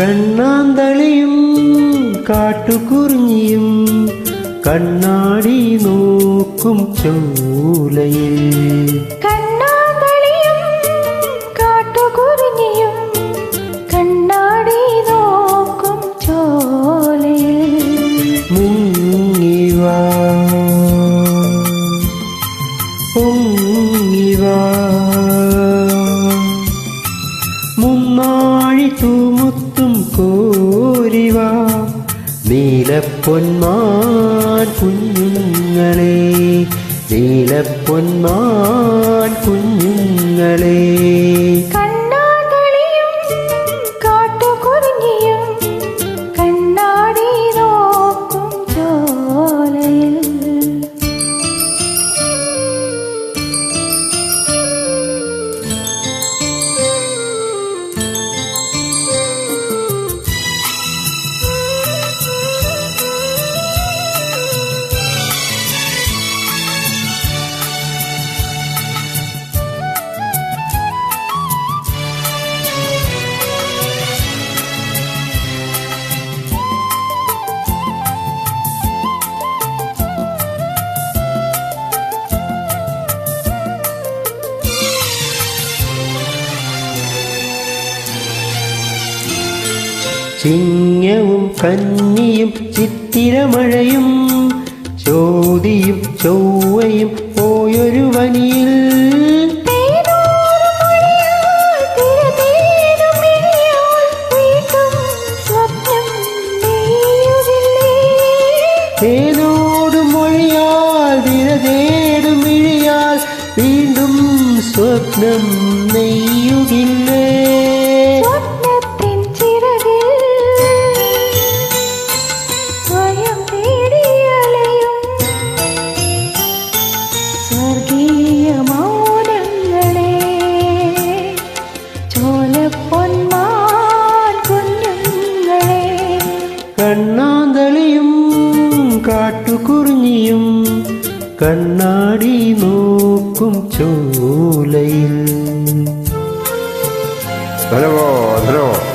കണ്ണാന്തളിയും കാട്ടുകുറിഞ്ഞിയും കണ്ണാടി നോക്കും ചൂലയിൽ. കണ്ണാന്തളിയും കാട്ടുകുരുങ്ങിയും കണ്ണാടി നോക്കും ചോലയിൽ. മുങ്ങിവാ പൊങ്ങിവാ നീലപ്പൊന്മാൻ കുഞ്ഞുങ്ങളെ നീലപ്പൊന്മാൻ കുഞ്ഞുങ്ങളെ. ചിങ്ങവും കന്നിയും ചിത്തിരമഴയും ചോതിയും ചൊവ്വയും പോയൊരു വനിയിൽ. തേനോട് മൊഴിയാൽ വിരതേടും ഇഴിയാൽ വീണ്ടും സ്വപ്നം നെയ്യുകില്ലേ. കണ്ണാന്തളിയും കാട്ടുകുറിഞ്ഞിയും കണ്ണാടി നോക്കും ചോലയിൽ. ധനവോ ധനവോ